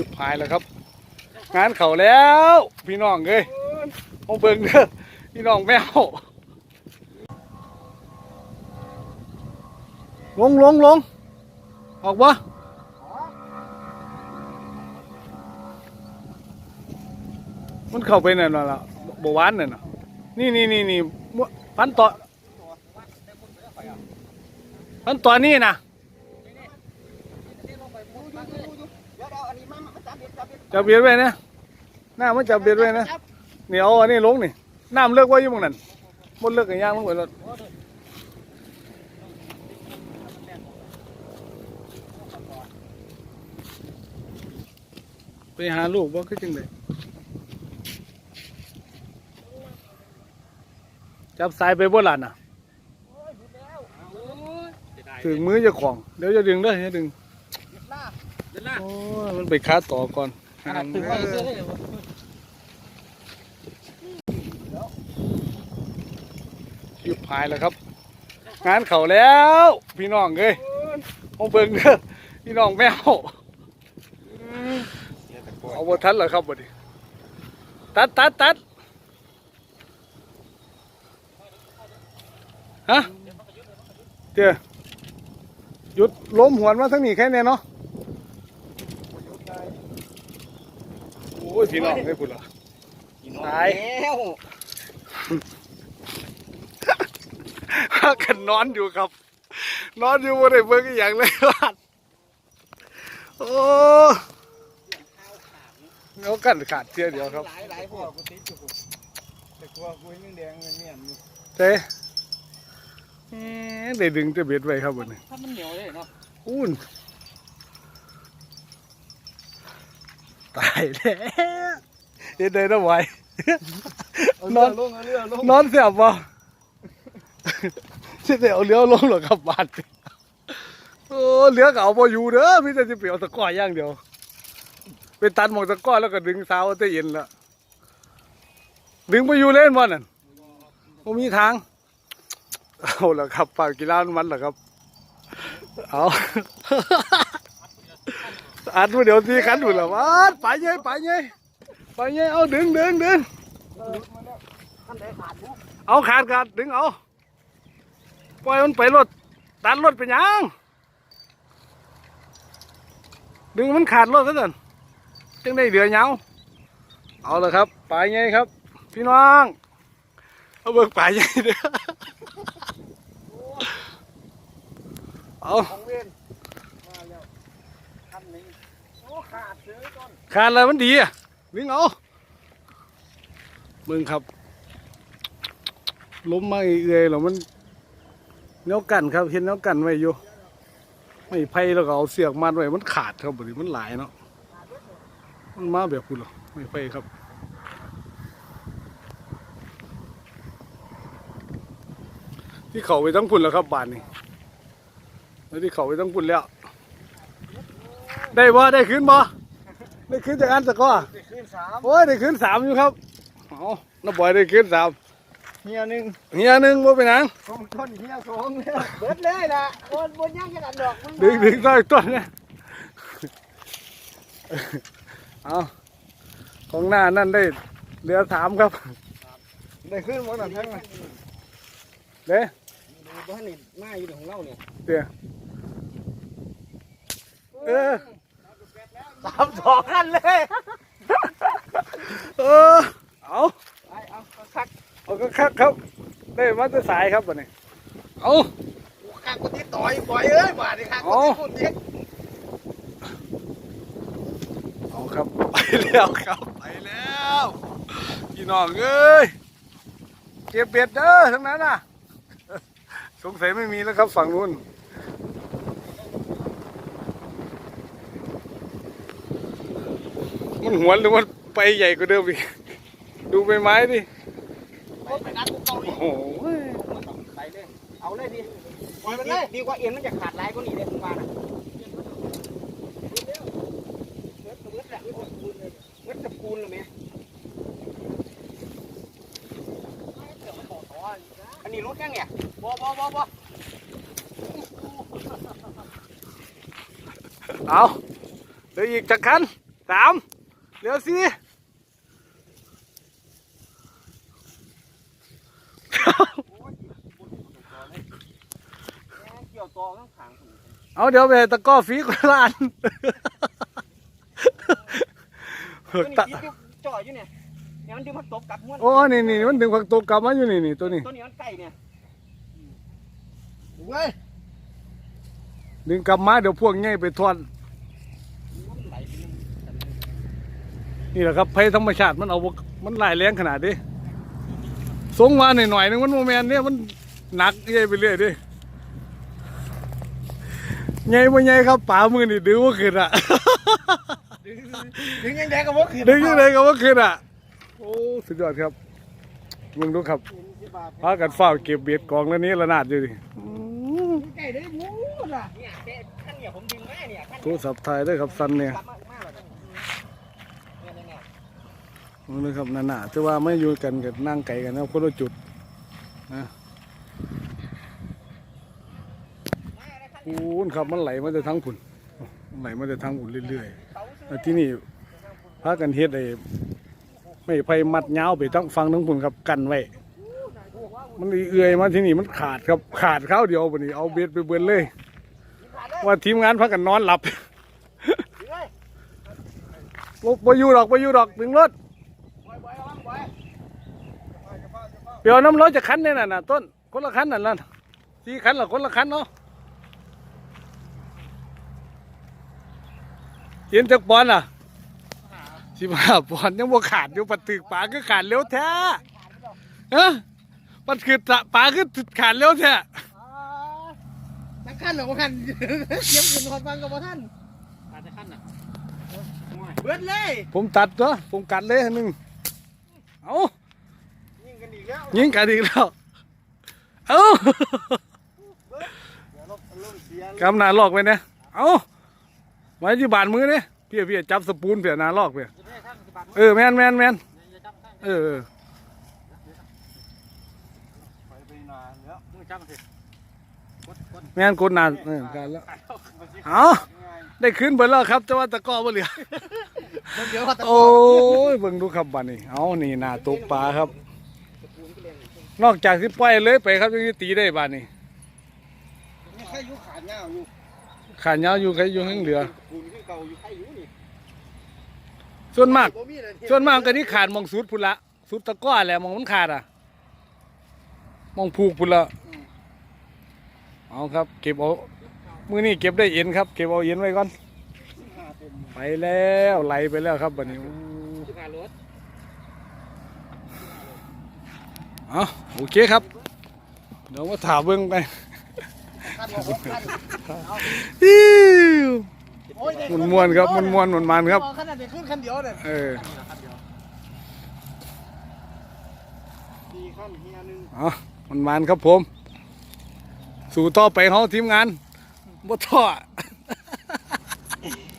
ชิบหายแล้วครับ งานเขาแล้ว พี่น้องเอ้ยเอาเบิ่งเด้อพี่น้องแมวลงลงลงออกบ่มันเข้าไปนั่นล่ะบวานนั่นน่ะนี่นี่นี่นี่มั่วพันต่อพันต่อนี่นะ จับเบียดไว้นะหน้ามันจับเบียดไว้นะเนี่เอาอันนี้ลงนี่น้ำเลิกไว้อยู่งนั้นบนเลิกกันย่างลงไปแล้วไปหาลูกบ่คือจังไดจับสายไปบ่หลานน่ะถึงมือจะของ เดี๋ยวจะดึงเด้อจะดึงโอ้ มันไปคัดต่อก่อนหามถึงว่าเสื้อได้ชิบหายแล้วครับ งานเขาแล้ว พี่น้องเอ้ยเอาเบิ่งเด้อพี่น้องแมวเอาบ่ทันเหรอครับบัดนี้ตัดตัดตัดฮะเจ้าหยุดล้มหวนมาทั้งนี้แค่นี้เนาะ อ้ยพี่น้องได้พุ่นละตายแล้วพากันนอนอยู่ครับ นอนอยู่บนไอ้เบิ่งอหย่างเลยว่าโอ้เอากันขาดเทียเดียวครับหลายหลายพวกกูติดอยู่แต่กลัวกูยังแดงเงินเมียนอยู่เต้เอ๊ะได้ดึงจะเบ็ดไว้ครับบนนี้ถ้ามันเหนียวเลยเนาะอุ้ ตายแล้วเฮ็ดได้นะไหวเอานเรืออนลงเอาเรือลงนอนเสียบบ่สิเดี๋ยวเลี้ยวลงหรอกครับบาดโอ้เหลือก็เอาบ่อยู่เด้อพี่จะสิเปียวตะกร้ออย่างเดียวไปตัดหมองตะกร้อแล้วก็ดึงสาวเอาแต่เย็นละดึงไปอยู่เล่นบ่นั่นบ่มีทางเอาละครับปากกีฬามันล่ะครับเอา อัดมาเดี๋ยวตีขันอยู่ละวัดไปเย้ยไปเย้ยไปเย้ยเอาดึงดึงดึงท่านได้ขาดนะเอาขาดขาดดึงเอาปล่อยมันไปรถตัดรถเป็นหยังดึงมันขาดรถซะก่อนจึงได้เดือเหงาเอาละครับไปไงครับ พี่น้องเอาเบิกไปไงเด้อเอาขอเวียนมาแล้วท่านนี้โอ้ ขาดเสือต้นขาดแล้วมันดีอะดึงเอามึงครับ ล้มมาเอื่อยๆแล้วมันเนื้อกันครับ เห็นเนื้อกันไว้อยู่ ไม่ไผ่แล้วก็เอาเสียกมัดไว้มันขาดครับบริมันหลายเนาะ มันมาแบบคุณหรอไม่ไผ่ครับที่เขาไปตั้งพุ่นแล้วครับบานนี้ แล้วที่เขาไปตั้งพุ่นแล้ว ได้บ่ได้ขึ้นบ่ได้ขึ้นจากอันตะก้อไปขึ้นสามโอ้ยได้ขึ้นสามอยู่ครับเอาน้าบอยได้ขึ้นสามเฮียหนึ่งเฮียหนึ่งบ่เป็นหยังผมต้นเฮียสองเนี่ยเบิดเลยล่ะบนบนย่างกันดอกมึงดึงดึงต้อยต้นเนี่ยเอาของหน้านั่นได้เหลือสามครับได้ขึ้นหมดหนังทั้งเลยเด้บ้านนี่มาอยู่ของเราเนี่ยเดี๋ยวเออ สามสองนั่นเลยเออเอาไปเอาคักเอาก็คักครับ ได้มาแตะสายครับวันนี้เอา คักกูติดต่อยบ่อยเอ้ยบาดนี่คักกูติดคนเดียวเอาครับ ไปแล้วครับ ไปแล้วพี่น้องเอ้ยเก็บเบ็ดเด้อทั้งนั้นน่ะ สงสัยไม่มีแล้วครับฝั่งนู้น มันหวนหรือว่าไปใหญ่กว่าเดิมอีก ดูใบไม้ดิ ไปนัดกูเกาอีกโอ้โหไปเลย เอาเลยดิปล่อยมันเลยดีกว่าเอ็นมันจะขาดลายกว่านี้เลยคุณว่านะเบิดเบิดแหละเบิดจะปูนเลยไหมอันนี้รถยังเนี่ยบ่บ่บ่บ่เอาเดี๋ยอีกจักคันสาม เหลือสี่เกี่ยวตอข้างขางผมเอาเดี๋ยวไปตะกร้อฟีคนละอันตัวนี้ตะคิดอยู่จ่ออยู่เนี่ยเนี่ยมันดึงมันตบกลับม้วนโอ้นี่นี่มันดึงผักตบกลับมาอยู่นี่นี่ตัวนี้ตัวนี้มันใกล้เนี่ยเว้ยดึงกลับมาเดี๋ยวพวกง่ายไปทอนมันไหลไปนึง นี่แหละครับภัยธรรมชาติมันเอาบ่มันหลายแรงขนาดนี้ส่งมาหน่อยๆนึงมันโมแมนเนี่ยมันหนักใหญ่ไปเรื่อยดิใหญ่บ่ใหญ่ครับป่ามือนี่ดื้อว่าขึ้นอะดึงยังแดงกับว่าขึ้นดึงยังไงก็ว่าขึ้นอะโอ้สุดยอดครับมึงดูครับพากันเฝ้าเก็บเบ็ดกองแล้วนี้ระนาดอยู่ดิไก่ได้หมูล่ะเนี่ยแต่ขั้นเนี่ยผมดึงแม่เนี่ยขั้นโทรศัพท์ถ่ายด้วยครับสันเนี่ยกลับมามากเลยเนี่ยเนี่ยเนี่ย มึงดูครับนั่นน่ะแต่ว่าไม่อยู่กันกับนั่งไก่กันนะคนละจุดนะปูนครับมันไหลมาแต่ทั้งผุนไหลมาแต่ทั้งผุนเรื่อยๆที่นี่พากันเฮ็ดไอ้ไม่ไผมัดยาวไปทั้งฟังทั้งผุนครับกันไว้มันเอื่อยมาที่นี่มันขาดครับขาดข้าวเดียวปนี้เอาเบ็ดไปเบินเลย ว่าทีมงานพักกันนอนหลับบ่บ่อยู่ดอกบ่อยู่ดอกถึงรถ เดี๋ยวน้ำร้อนจะคันเนี่ยน่ะน่ะต้นคนละคันนั่นล่ะสี่คันหรอคนละคันเนาะเย็นจากปอนด์อะสิบห้าปอนด์ยังบ่ขาดอยู่ปัดตึกปลาก็ขาดเร็วแท้เอ้อปัดคือปลาคือขาดเร็วแท้นักขั้นหรอว่าขั้นเยี่ยมขึ้นคอนฟังกับว่าท่านอาจจะขั้นอะเบิดเลย ผมตัดตัวผมกัดเลยอันหนึงเอา ยิงกันอีกแล้วยิงกัดอีกแล้วเอาเดี๋ยวลบลบเสียกำหนาลอกไปเนี่ยเอาไว้ที่บานมือเนี่ยพี่พี่จับสปูนเพียหนาลอกเพียเออแมนแมนแมนเออเออไปไปนานแล้วมึงจับมันสิแมนกดนานเออกันแล้วเอาได้ขึ้นเบิดแล้วครับแต่ว่าตะกร้อบ่เหลือเดี๋ยวเขาตะโอ้ยเบิ่งดูครับบัดนี้เอานี่หน้าตกปลาครับ นอกจากที่ปล่อยเลยไปครับยังสิตีได้บาดนี้มีใครอยู่ขาดเงาอยู่ขาดยาวอยู่ใครอยู่ข้างเหลือ ปูนขึ้นเก่าอยู่ใครอยู่นี่ส่วนมาก บ่มีเลยส่วนมากก็นี่ขาดมองสุดพุ่นละสุดตะกร้อแหละมองมันขาดอะมองผูกพุ่นละเอาครับ เก็บเอามือนี่เก็บได้เอ็นครับ เก็บเอาเอ็นไว้ก่อน ไปแล้วไหลไปแล้วครับบัดนี้อู้ จุฬารถ เอาโอเคครับ เดี๋ยวมาถามเบิ้งไปขั้นบอกว่าขั้นอิ้วโอ้ยมันมวนๆครับมันมวนมันมันๆครับขนาดเด็กขึ้นขั้นเดียวเนี่ยเออสี่ขั้นเฮียหนึ่งเอามันมันครับผม สู่ต่อไปเขาทีมงานบ่ท่อ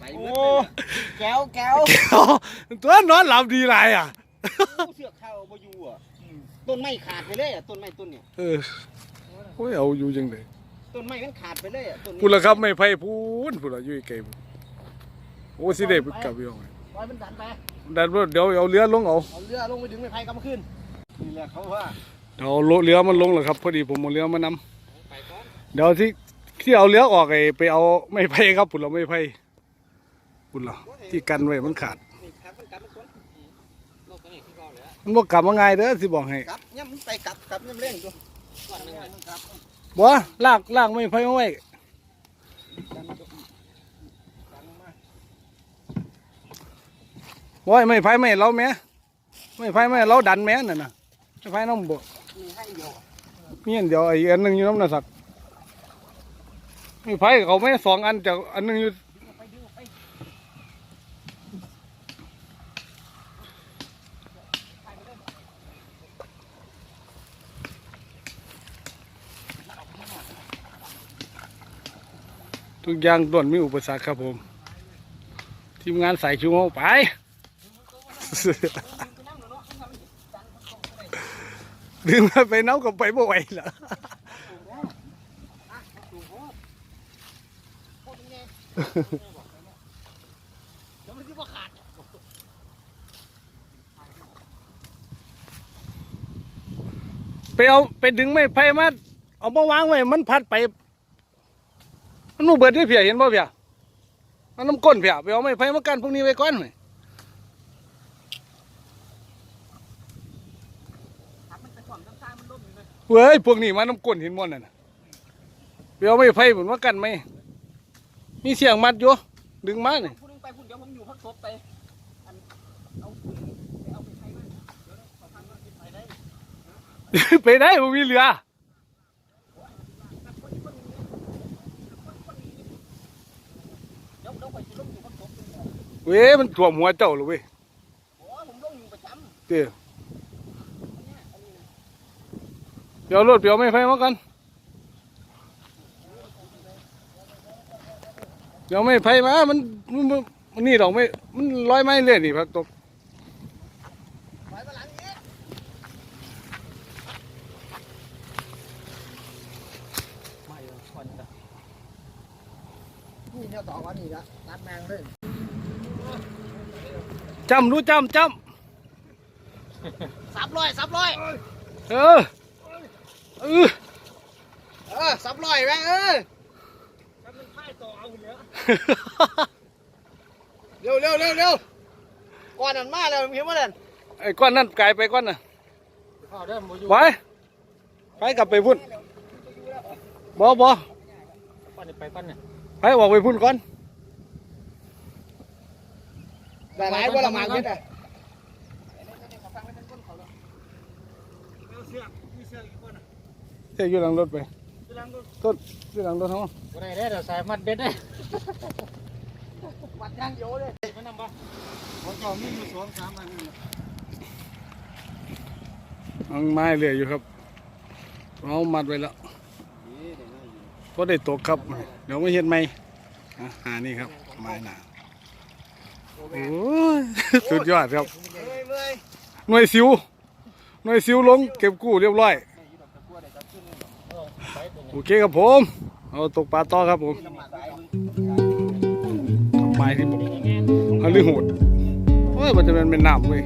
ไปโอ้เมื่อแก้วแก้วตัวนอนหลับดีไรอะเสือกเข้าบ่อยู่อะ ต้นไม้ขาดไปเลยอะต้นไม้ต้นเนี่ยเออโอ้ยเอาอยู่จังเลยต้นไม้มันขาดไปเลยอะต้นนี้พูดแล้วครับไม่ไพ่พูนพูดแล้วอยู่ไกลพู้นโอ้สิเด็กลับอยู่ปล่อยมันดันไปดันว่าเดี๋ยวเอาเรือลงเอาเอาเรือลงไปดึงไม้ไผ่กลับมาขึ้นนี่แหละเขาว่าเดี๋ยวเอาเรือมันลงแล้วครับพอดีผมเอาเรือมานำไปก่อนเดี๋ยวที่ที่เอาเรือออกไอ้ไปเอาไม่ไพ่ครับพูดเราไม่ไพ่พูดเราที่กันไว้มันขาด มันบ่กลับมาง่ายเด้อสิบอกให้กลับย่ำมันไปกลับกลับย่ำเร่งตัวก่อนหนึงอะบ่ลากลากไม่ไพ่มาไว้บ่ไม่ไพ่ไม่เราแม่ไม่ไพ่ไม่เราดันแม่นั่นน่ะไม่ไพ่น้องบ่มีให้เดียวอะมีอันเดียวไอ้อันหนึงอยู่น้ำหนักสักไม่ไพ่เขาไม่สองอันจากอันหนึงอยู่ ทุกอย่างต้วนมีอุปสรรคครับผม ทีมงานสายคิวไป ดึงมาไปเน่งกับไปบ่ไหเหรอไปเอาไปดึงไม่ไผ่มาเอามาวางไว้มันพัดไป มันนูเบิดได้เพียเห็นบ่เพียมันน้ำก้นเพียไปเอาไม้ไผ่มากันพวกนี้ไว้ก่อนไหมครับมันจะขวางข้างๆมันล่มอยู่เลยเว้ยพวกนี้มันน้ำก้นเห็นบ่นั่นน่ะไปเอาไม้ไผ่ผมมากันไหมมีเสียงมัดอยู่ดึงมานี่พูดไปพูดเดี๋ยวผมอยู่พักศพไปอันเอาเอาไปใช้มันเดี๋ยวขอทำมันไปได้ไปได้ผมมีเรือ เดี๋ยวเดี๋ยวไปสิลงอยู่พักศพ เว้ยมันถ่วมหัวเจ้าเลยเว้ยโอ้ผมลงอยู่ประจำเตี้ยเดี๋ยวรถเดี๋ยวไม่ไฟมากันเดี๋ยวไม่ไฟมามันมันมันมันนี่ดอกไม่มันร้อยไม้เรื่อยนี่พักตกถอยมาหลังนี้นี่เนี่ยต่อวันนี้ละตัดแมงเลย จำรู้จำจสับร้อยสับร้อยำเออเออเออสับร้อยแม่งเออถ้ามันพ่ายต่อเอาเหลือเร็วเร็วเร็วเร็วก่อนนั้นมาแล้วเห็นมั้ยนั่นไอ้ก้อนนั่นกลายไปก้อนน่ะข้าวเดิมบ่อยู่ไปไปกลับไปพุ่นบอบอปั้นไปปั้นเนี่ยไปบอกไปพุ่นก่อน ได้ หลายบ่ละหมากนิดอะเอาเสือกมีเสือกอีกคนอะเที่ยวอยู่หลังรถไปกำลังโดนต้นอยู่หลังรถเขาบ่ได้แล้วเดี๋ยวสายมัดเบ็ดได้วัดย่างโยเลยมันนำบ่ของเจ้ามีอยู่สองสามอันนี่เอาไม้เรื่อยอยู่ครับเอามัดไว้แล้วพอได้ตกครับ เดี๋ยวมาเห็นไหมอะหานี่ครับไม้หนา โอ้ยสุดยอดครับหน่วยซิวหน่วยซิวลงเก็บกู้เรียบร้อยโอเคครับผมเอาตกปลาต่อครับผมทำไมที่ผมฮาลิหูดเฮ้ยมันจะเป็นเป็นน้ำเว้ย